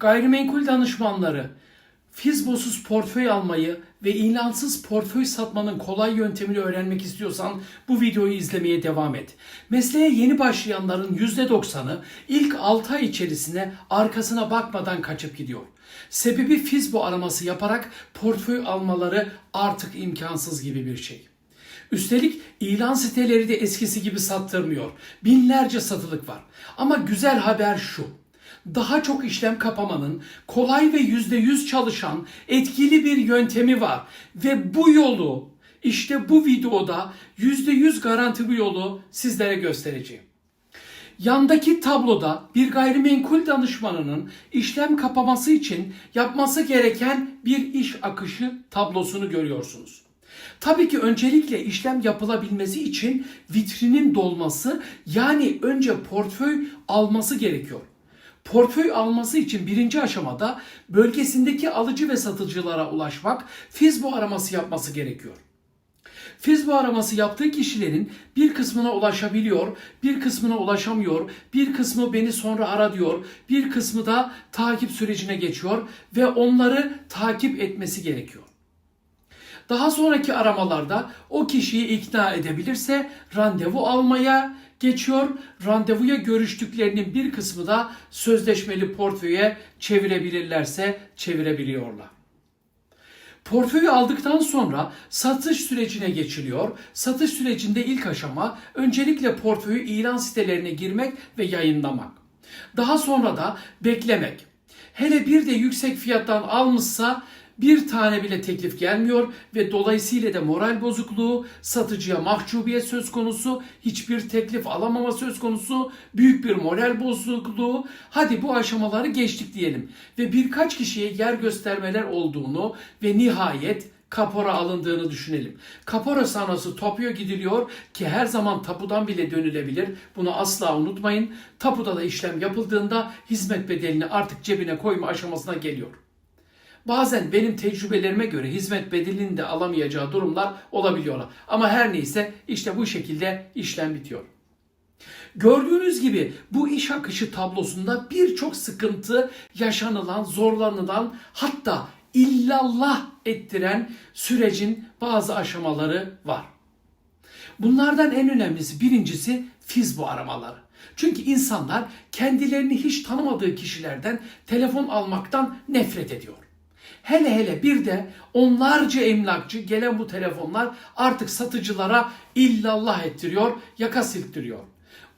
Gayrimenkul danışmanları Fizbosuz portföy almayı ve ilansız portföy satmanın kolay yöntemini öğrenmek istiyorsan bu videoyu izlemeye devam et. Mesleğe yeni başlayanların %90'ı ilk 6 ay içerisinde arkasına bakmadan kaçıp gidiyor. Sebebi Fizbo araması yaparak portföy almaları artık imkansız gibi bir şey. Üstelik ilan siteleri de eskisi gibi sattırmıyor. Binlerce satılık var. Ama güzel haber şu. Daha çok işlem kapamanın kolay ve %100 çalışan etkili bir yöntemi var. Ve bu yolu işte bu videoda %100 garanti bu yolu sizlere göstereceğim. Yandaki tabloda bir gayrimenkul danışmanının işlem kapaması için yapması gereken bir iş akışı tablosunu görüyorsunuz. Tabii ki öncelikle işlem yapılabilmesi için vitrinin dolması yani önce portföy alması gerekiyor. Portföy alması için birinci aşamada bölgesindeki alıcı ve satıcılara ulaşmak, Fizbo araması yapması gerekiyor. Fizbo araması yaptığı kişilerin bir kısmına ulaşabiliyor, bir kısmına ulaşamıyor, bir kısmı beni sonra ara diyor, bir kısmı da takip sürecine geçiyor ve onları takip etmesi gerekiyor. Daha sonraki aramalarda o kişiyi ikna edebilirse randevu almaya geçiyor. Randevuya görüştüklerinin bir kısmı da sözleşmeli portföye çevirebilirlerse çevirebiliyorlar. Portföyü aldıktan sonra satış sürecine geçiliyor. Satış sürecinde ilk aşama öncelikle portföyü ilan sitelerine girmek ve yayınlamak. Daha sonra da beklemek. Hele bir de yüksek fiyattan almışsa bir tane bile teklif gelmiyor ve dolayısıyla da moral bozukluğu, satıcıya mahcubiyet söz konusu, hiçbir teklif alamama söz konusu, büyük bir moral bozukluğu. Hadi bu aşamaları geçtik diyelim ve birkaç kişiye yer göstermeler olduğunu ve nihayet kapora alındığını düşünelim. Kapora sonrası tapuya gidiliyor ki her zaman tapudan bile dönülebilir. Bunu asla unutmayın. Tapuda da işlem yapıldığında hizmet bedelini artık cebine koyma aşamasına geliyor. Bazen benim tecrübelerime göre hizmet bedelini de alamayacağı durumlar olabiliyorlar. Ama her neyse işte bu şekilde işlem bitiyor. Gördüğünüz gibi bu iş akışı tablosunda birçok sıkıntı yaşanılan, zorlanılan hatta illallah ettiren sürecin bazı aşamaları var. Bunlardan en önemlisi birincisi Fizbo aramaları. Çünkü insanlar kendilerini hiç tanımadığı kişilerden telefon almaktan nefret ediyor. Hele hele bir de onlarca emlakçı gelen bu telefonlar artık satıcılara illallah ettiriyor, yaka silktiriyor.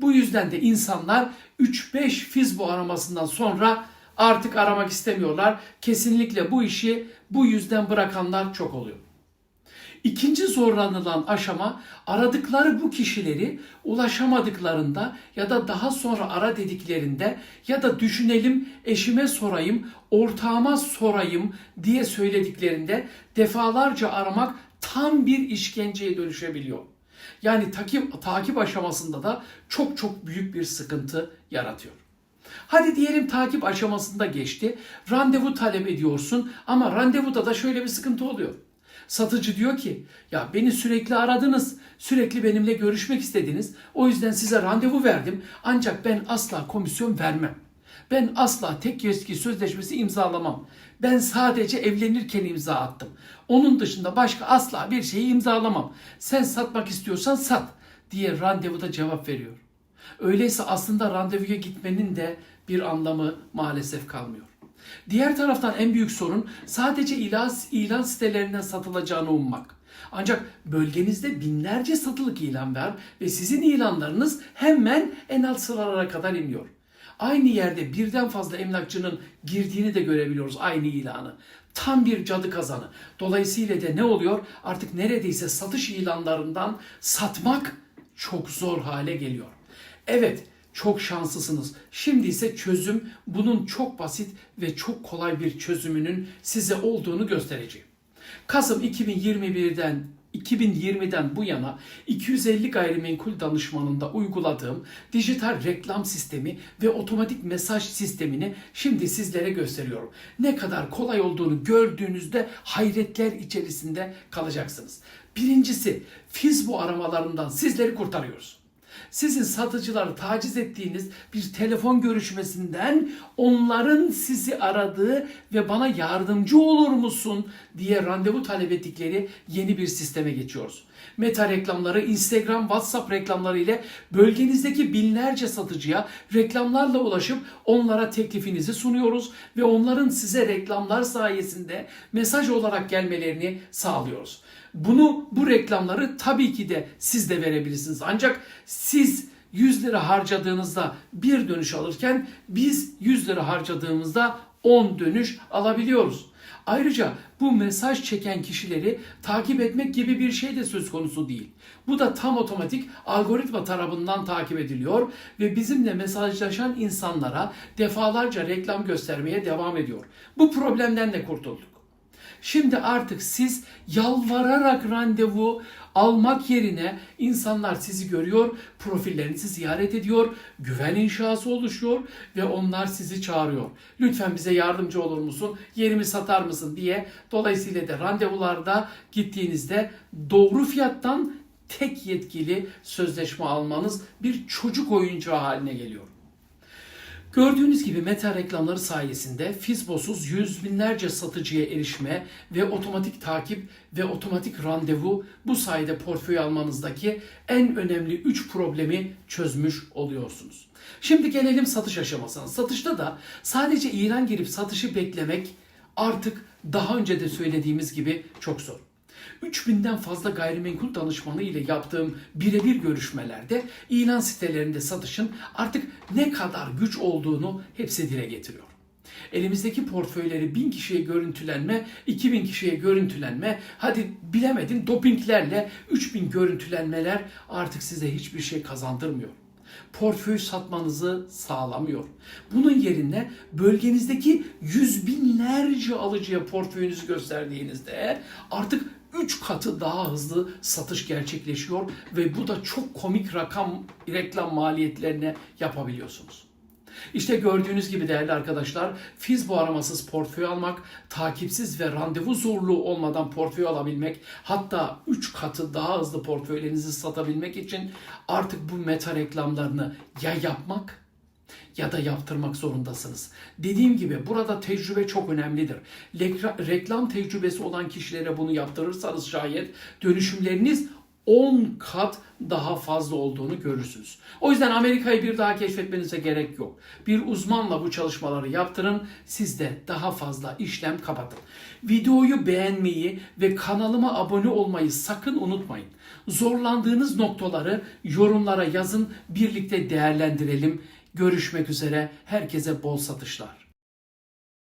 Bu yüzden de insanlar 3-5 Fizbo aramasından sonra artık aramak istemiyorlar. Kesinlikle bu işi bu yüzden bırakanlar çok oluyor. İkinci zorlanılan aşama aradıkları bu kişileri ulaşamadıklarında ya da daha sonra ara dediklerinde ya da düşünelim eşime sorayım, ortağıma sorayım diye söylediklerinde defalarca aramak tam bir işkenceye dönüşebiliyor. Yani takip, takip aşamasında da çok çok büyük bir sıkıntı yaratıyor. Hadi diyelim takip aşamasında geçti. Randevu talep ediyorsun ama randevuda da şöyle bir sıkıntı oluyor. Satıcı diyor ki ya beni sürekli aradınız, sürekli benimle görüşmek istediniz. O yüzden size randevu verdim ancak ben asla komisyon vermem. Ben asla tek yeski sözleşmesi imzalamam. Ben sadece evlenirken imza attım. Onun dışında başka asla bir şeyi imzalamam. Sen satmak istiyorsan sat diye randevuda cevap veriyor. Öyleyse aslında randevuya gitmenin de bir anlamı maalesef kalmıyor. Diğer taraftan en büyük sorun sadece ilan, ilan sitelerinden satılacağını ummak. Ancak bölgenizde binlerce satılık ilan var ve sizin ilanlarınız hemen en alt sıralara kadar iniyor. Aynı yerde birden fazla emlakçının girdiğini de görebiliyoruz aynı ilanı. Tam bir cadı kazanı. Dolayısıyla da ne oluyor? Artık neredeyse satış ilanlarından satmak çok zor hale geliyor. Evet, çok şanslısınız. Şimdi ise çözüm bunun çok basit ve çok kolay bir çözümünün size olduğunu göstereceğim. Kasım 2021'den 2020'den bu yana 250 gayrimenkul danışmanında uyguladığım dijital reklam sistemi ve otomatik mesaj sistemini şimdi sizlere gösteriyorum. Ne kadar kolay olduğunu gördüğünüzde hayretler içerisinde kalacaksınız. Birincisi Fizbo aramalarından sizleri kurtarıyoruz. Sizin satıcıları taciz ettiğiniz bir telefon görüşmesinden onların sizi aradığı ve bana yardımcı olur musun diye randevu talep ettikleri yeni bir sisteme geçiyoruz. Meta reklamları, Instagram, WhatsApp reklamları ile bölgenizdeki binlerce satıcıya reklamlarla ulaşıp onlara teklifinizi sunuyoruz ve onların size reklamlar sayesinde mesaj olarak gelmelerini sağlıyoruz. Bunu bu reklamları tabii ki de siz de verebilirsiniz. Ancak siz 100 lira harcadığınızda bir dönüş alırken biz 100 lira harcadığımızda 10 dönüş alabiliyoruz. Ayrıca bu mesaj çeken kişileri takip etmek gibi bir şey de söz konusu değil. Bu da tam otomatik algoritma tarafından takip ediliyor ve bizimle mesajlaşan insanlara defalarca reklam göstermeye devam ediyor. Bu problemden de kurtulduk. Şimdi artık siz yalvararak randevu almak yerine insanlar sizi görüyor, profillerinizi ziyaret ediyor, güven inşası oluşuyor ve onlar sizi çağırıyor. Lütfen bize yardımcı olur musun, yerimi satar mısın diye. Dolayısıyla da randevularda gittiğinizde doğru fiyattan tek yetkili sözleşme almanız bir çocuk oyuncağı haline geliyor. Gördüğünüz gibi meta reklamları sayesinde Fizbosuz yüz binlerce satıcıya erişme ve otomatik takip ve otomatik randevu bu sayede portföy almanızdaki en önemli 3 problemi çözmüş oluyorsunuz. Şimdi gelelim satış aşamasına. Satışta da sadece ilan girip satışı beklemek artık daha önce de söylediğimiz gibi çok zor. 3000'den fazla gayrimenkul danışmanı ile yaptığım birebir görüşmelerde ilan sitelerinde satışın artık ne kadar güç olduğunu hepsi dile getiriyor. Elimizdeki portföyleri 1000 kişiye görüntülenme, 2000 kişiye görüntülenme, hadi bilemedin dopinglerle 3000 görüntülenmeler artık size hiçbir şey kazandırmıyor portföy satmanızı sağlamıyor. Bunun yerine bölgenizdeki yüz binlerce alıcıya portföyünüzü gösterdiğinizde artık 3 katı daha hızlı satış gerçekleşiyor ve bu da çok komik rakam reklam maliyetlerine yapabiliyorsunuz. İşte gördüğünüz gibi değerli arkadaşlar Fizbo aramasız portföy almak, takipsiz ve randevu zorluğu olmadan portföy alabilmek, hatta 3 katı daha hızlı portföylerinizi satabilmek için artık bu meta reklamlarını ya yapmak ya da yaptırmak zorundasınız. Dediğim gibi burada tecrübe çok önemlidir. Reklam tecrübesi olan kişilere bunu yaptırırsanız şayet dönüşümleriniz 10 kat daha fazla olduğunu görürsünüz. O yüzden Amerika'yı bir daha keşfetmenize gerek yok. Bir uzmanla bu çalışmaları yaptırın. Siz de daha fazla işlem kapatın. Videoyu beğenmeyi ve kanalıma abone olmayı sakın unutmayın. Zorlandığınız noktaları yorumlara yazın. Birlikte değerlendirelim. Görüşmek üzere. Herkese bol satışlar.